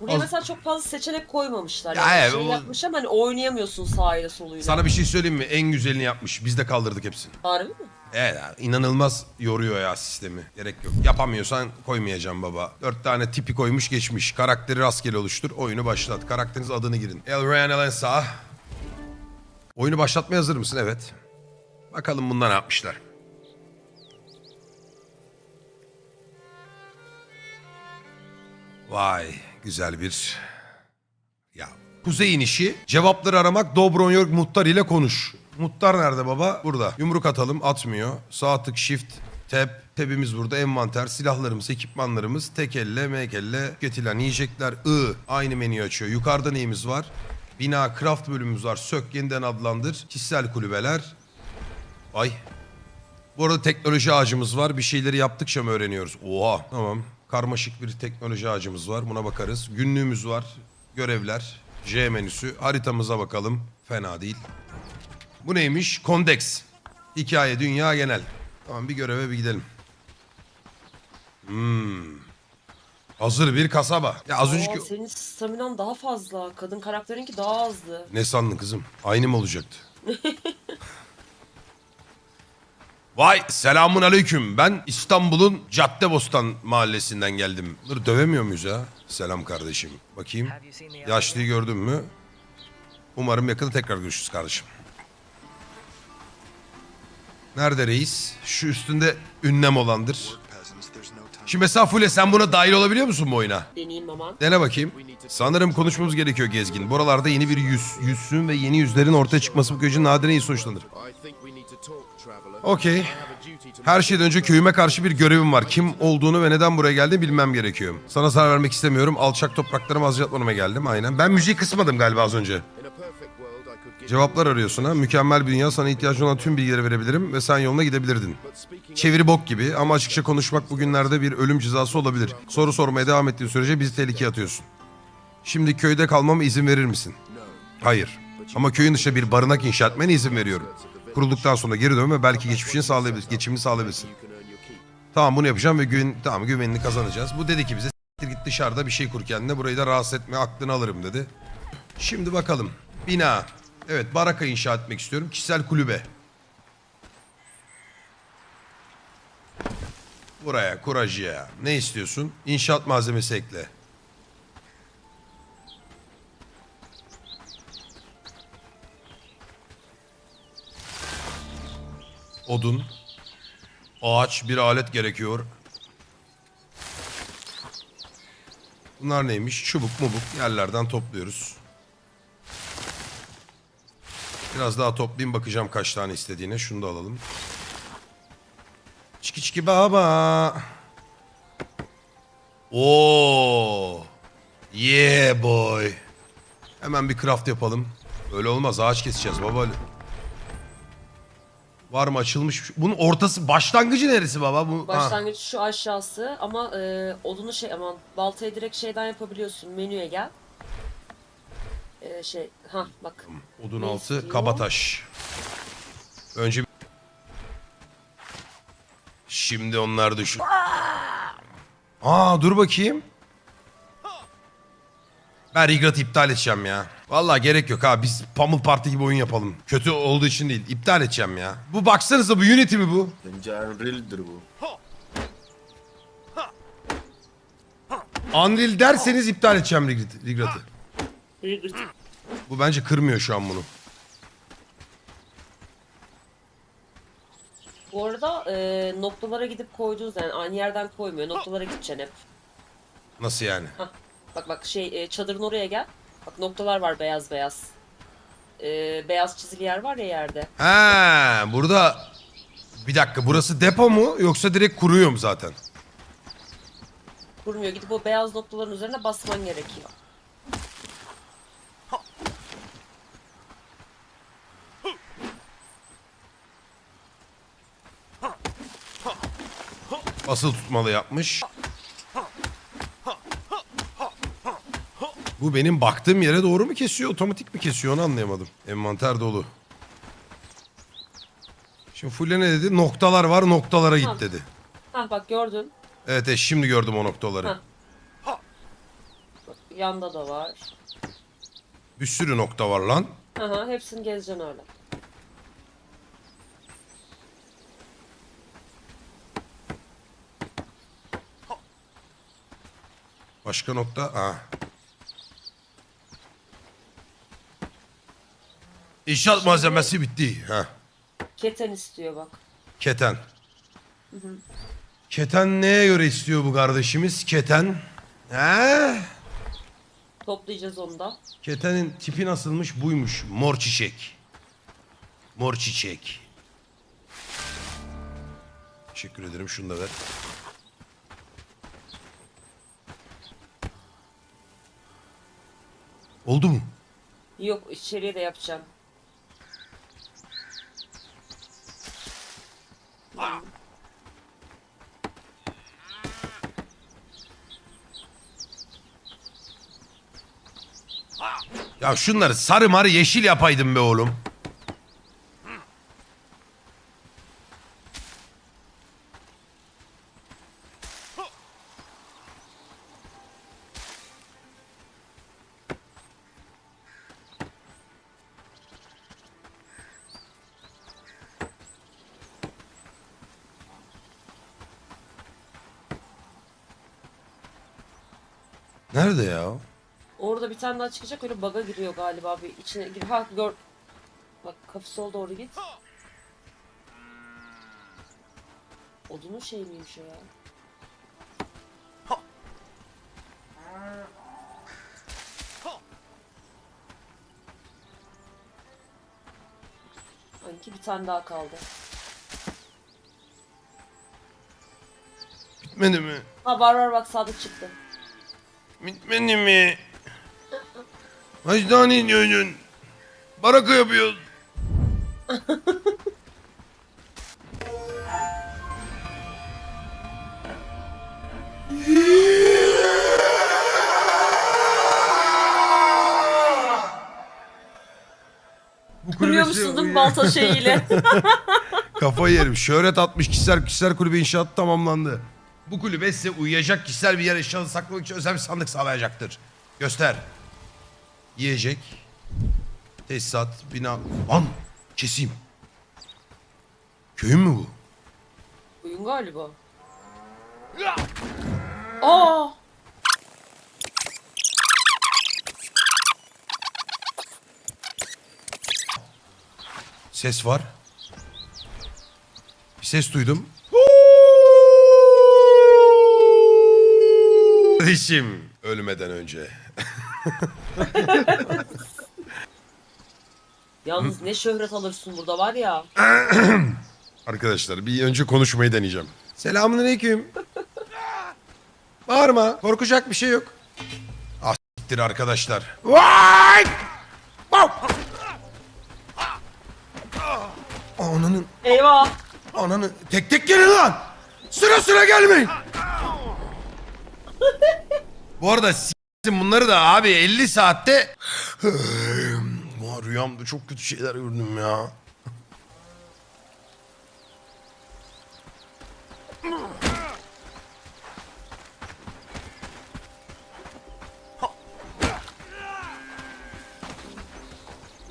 Buraya Az- mesela çok fazla seçenek koymamışlar. Ya Yani evet, şey o- yapmış ama hani oynayamıyorsun sağıyla soluyla. Sana bir şey söyleyeyim mi? En güzelini yapmış. Biz de kaldırdık hepsini. Harbi mi? Evet abi, inanılmaz yoruyor ya sistemi. Gerek yok. Yapamıyorsan koymayacağım baba. Dört tane tipi koymuş geçmiş. Karakteri rastgele oluştur. Oyunu başlat. Karakteriniz adını girin. El Ryan Elen sağ. Oyunu başlatmaya hazır mısın? Evet. Bakalım bunda ne yapmışlar. Vay güzel bir... Ya kuzey inişi. Cevapları aramak Dobronyork Muhtar ile konuş. Muhtar nerede baba? Burada. Yumruk atalım atmıyor. Sağ tık shift tab. Tabimiz burada. Envanter, silahlarımız, ekipmanlarımız. Tek elle, mek elle. Yiyecekler. I. Aynı menüyü açıyor. Yukarıda neyimiz var? Bina craft bölümümüz var. Sök yeniden adlandır. Kişisel kulübeler. Ay. Bu arada teknoloji ağacımız var. Bir şeyleri yaptıkça mı öğreniyoruz? Oha. Tamam. Karmaşık bir teknoloji ağacımız var. Buna bakarız. Günlüğümüz var. Görevler. J menüsü. Haritamıza bakalım. Fena değil. Bu neymiş? Kondex. Hikaye, dünya, genel. Tamam bir göreve bir gidelim. Hmm. Hazır bir kasaba. Ya az önceki... Senin staminan daha fazla. Kadın karakterinki daha azdı. Ne sandın kızım? Aynı mı olacaktı? Vay selamun aleyküm. Ben İstanbul'un Caddebostan mahallesinden geldim. Dur dövemiyor muyuz ya? Selam kardeşim. Bakayım. Yaşlıyı gördün mü? Umarım yakında tekrar görüşürüz kardeşim. Nerede reis? Şu üstünde ünlem olandır. Şimdi mesela Fule sen buna dahil olabiliyor musun bu oyuna? Deneyeyim aman. Dene bakayım. Sanırım konuşmamız gerekiyor Gezgin. Buralarda yeni bir yüz, yüzsün ve yeni yüzlerin ortaya çıkması bu köyün nadiren iyi sonuçlanır. Okey. Her şeyden önce köyüme karşı bir görevim var. Kim olduğunu ve neden buraya geldiğini bilmem gerekiyor. Sana zarar vermek istemiyorum. Alçak topraklarımı azaltmama geldim aynen. Ben müziği kısmadım galiba az önce. Cevaplar arıyorsun ha. Mükemmel bir dünya sana ihtiyacın olan tüm bilgileri verebilirim ve sen yoluna gidebilirdin. Çeviri bok gibi ama açıkça konuşmak bugünlerde bir ölüm cezası olabilir. Soru sormaya devam ettiğin sürece bizi tehlikeye atıyorsun. Şimdi köyde kalmama izin verir misin? Hayır. Ama köyün dışında bir barınak inşa etmene izin veriyorum. Kurulduktan sonra geri dön ve belki geçmişini sağlayabilirsin, geçimini sağlayabilirsin. Tamam bunu yapacağım ve güven, tamam güvenini kazanacağız. Bu dedi ki bize "Siktir git dışarıda bir şey kur kendine burayı da rahatsız etme aklını alırım dedi. Şimdi bakalım. Bina. Evet baraka inşa etmek istiyorum. Kişisel kulübe. Buraya kurajıya. Ne istiyorsun? İnşaat malzemesi ekle. Odun. Ağaç bir alet gerekiyor. Bunlar neymiş? Çubuk mubuk yerlerden topluyoruz. Biraz daha toplayayım bakacağım kaç tane istediğine. Şunu da alalım. Çiki çiki baba. Oo. Yeah boy. Hemen bir craft yapalım. Öyle olmaz ağaç keseceğiz baba. Var mı açılmış? Bunun ortası başlangıcı neresi baba? Bu. Başlangıç şu aşağısı ama e, odunu şey aman baltayı direkt şeyden yapabiliyorsun. Menüye gel. E, şey ha bak. Odun Ne altı istiyor? kabataş. Önce Şimdi onlar düşün. Aa dur bakayım. Ben Rigrat iptal edeceğim ya. Vallahi gerek yok ha. Biz Pummel Party gibi oyun yapalım. Kötü olduğu için değil. İptal edeceğim ya. Bu baksanıza bu Unity mi bu? Bence Unreal'dir bu. Unreal derseniz iptal edeceğim Rigrat- Rigrat'ı. Bu bence kırmıyor şu an bunu. Bu arada e, noktalara gidip koyduğunuz yani aynı yerden koymuyor. Noktalara gideceksin hep. Nasıl yani? Hah. Bak bak şey e, çadırın oraya gel. Bak noktalar var beyaz beyaz. E, beyaz çizili yer var ya yerde. Ha, burada bir dakika burası depo mu yoksa direkt kuruyor mu zaten? Kurmuyor. Gidip o beyaz noktaların üzerine basman gerekiyor. Basılı tutmalı yapmış. Bu benim baktığım yere doğru mu kesiyor, otomatik mi kesiyor onu anlayamadım. Envanter dolu. Şimdi Fulya ne dedi? Noktalar var, noktalara git dedi. Hah bak gördün. Evet, evet şimdi gördüm o noktaları. Ha. Bak, Yanda da var. Bir sürü nokta var lan. Hı hı hepsini gezeceksin öyle. Başka nokta. Ha. İnşaat malzemesi bitti. Ha. Keten istiyor bak. Keten. Keten neye göre istiyor bu kardeşimiz? Keten. He? Toplayacağız onu da. Ketenin tipi nasılmış? Buymuş. Mor çiçek. Mor çiçek. Teşekkür ederim. Şunu da ver. Oldu mu? Yok içeriye de yapacağım. Ya şunları sarı marı yeşil yapaydım be oğlum. Nerede ya? Orada bir tane daha çıkacak öyle baga giriyor galiba bir içine gir. Ha gör. Bak kafası doğru git. Odunun şey miymiş o ya? Sanki bir tane daha kaldı. Bitmedi mi? Ha var var bak sadık çıktı. Bitmedi mi? Hacdani diyorsun. Baraka yapıyorsun. Bu Görüyor kulübesi musun değil mi uy- balta şeyiyle? Kafayı yerim. Şöhret 60 kişiler kişiler kulübü inşaatı tamamlandı. Bu kulübe size uyuyacak kişiler bir yer eşyalı saklamak için özel bir sandık sağlayacaktır. Göster. Yiyecek. Tesisat, bina. Lan keseyim. Köyün mü bu? Oyun galiba. Aa! Ses var. Bir ses duydum. Kardeşim ölmeden önce. Yalnız ne şöhret alırsın burada var ya. Arkadaşlar bir önce konuşmayı deneyeceğim. Selamünaleyküm. Bağırma. Korkacak bir şey yok. Ah siktir arkadaşlar. Vay! Wow! Ananın, Eyvah! ananın. Tek tek gelin lan. Sıra sıra gelmeyin. Bu arada s**tim bunları da abi 50 saatte... Var rüyamda çok kötü şeyler gördüm ya.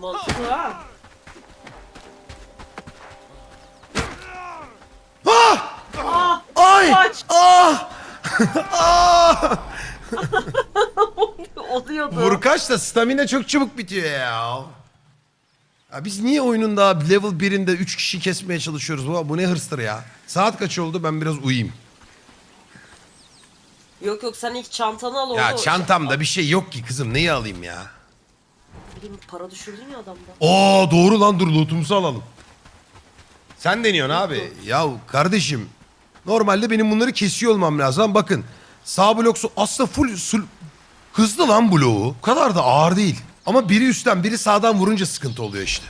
Mantıklı ha. Ah! Ay! Kaç! Ah! ah! Oluyordu. Vurkaç da stamina çok çabuk bitiyor ya. Ya biz niye oyunun daha level 1'inde 3 kişi kesmeye çalışıyoruz? Bu, bu ne hırstır ya. Saat kaç oldu ben biraz uyuyayım. Yok yok sen ilk çantanı al orada. Ya çantamda bir şey yok ki kızım neyi alayım ya? Bileyim, para düşürdün ya adamda. Oo doğru lan dur lootumuzu alalım. Sen deniyorsun abi. Ya kardeşim normalde benim bunları kesiyor olmam lazım. Bakın sağ blok su- aslında full sul- hızlı lan bloğu. Bu kadar da ağır değil. Ama biri üstten biri sağdan vurunca sıkıntı oluyor işte.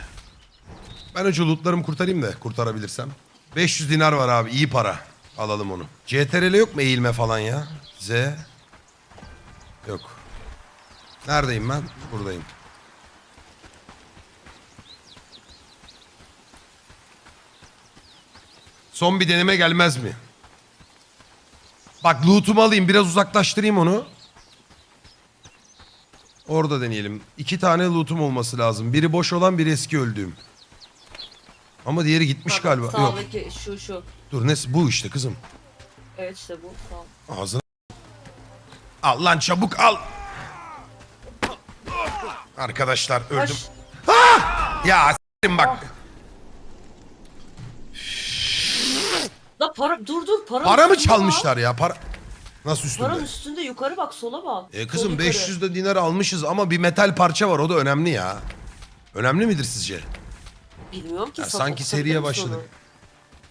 Ben önce lootlarımı kurtarayım da kurtarabilirsem. 500 dinar var abi iyi para. Alalım onu. CTRL yok mu eğilme falan ya? Z. Yok. Neredeyim ben? Buradayım. Son bir deneme gelmez mi? Bak loot'umu alayım biraz uzaklaştırayım onu. Orada deneyelim. İki tane lootum olması lazım. Biri boş olan biri eski öldüğüm. Ama diğeri gitmiş Tamam, galiba. Yok Sağdaki şu şu. dur ne bu işte kızım. Evet işte bu. Sağ. Ağzına. Al lan çabuk al. Arkadaşlar öldüm. Ya s**tim bak. Da para dur dur para. Para mı çalmışlar ya? Para Nasıl üstünde? Paranın üstünde yukarı bak sola bak. E Sol kızım yukarı. 500 de dinar almışız ama bir metal parça var o da önemli ya. Önemli midir sizce? Bilmiyorum ki. Ya sat- sanki seriye başladık.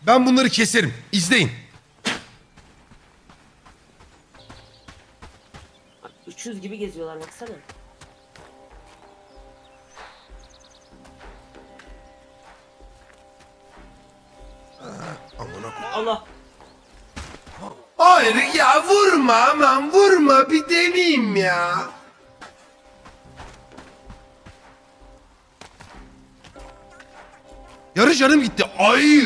Ben bunları keserim. İzleyin. 300 gibi geziyorlar baksana. Amına Allah. Hayır ya vurma aman vurma bir deneyeyim ya. Yarı canım gitti. Ay.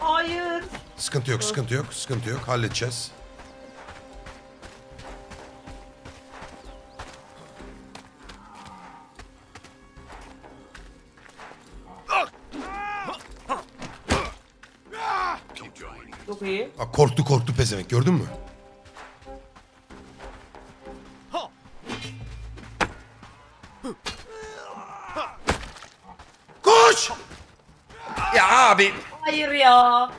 Hayır. Sıkıntı yok, sıkıntı yok, sıkıntı yok. Halledeceğiz. Çok iyi. Bak korktu korktu pezevenk gördün mü? Koş! Ya abi. Hayır ya.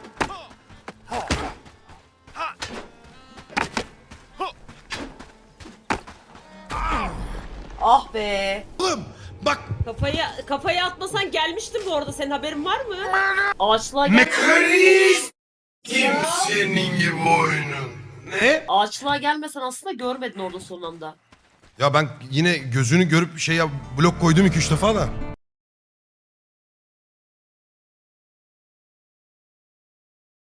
Ah be. Oğlum bak Kafayı kafayı atmasan gelmiştim bu arada. Senin haberin var mı? Ağaçlığa gel. mekanizm senin gibi oyunun. Ne? Ağaçlığa gelmesen aslında görmedin orada son anda. Ya ben yine gözünü görüp şey ya blok koydum 2-3 defa da.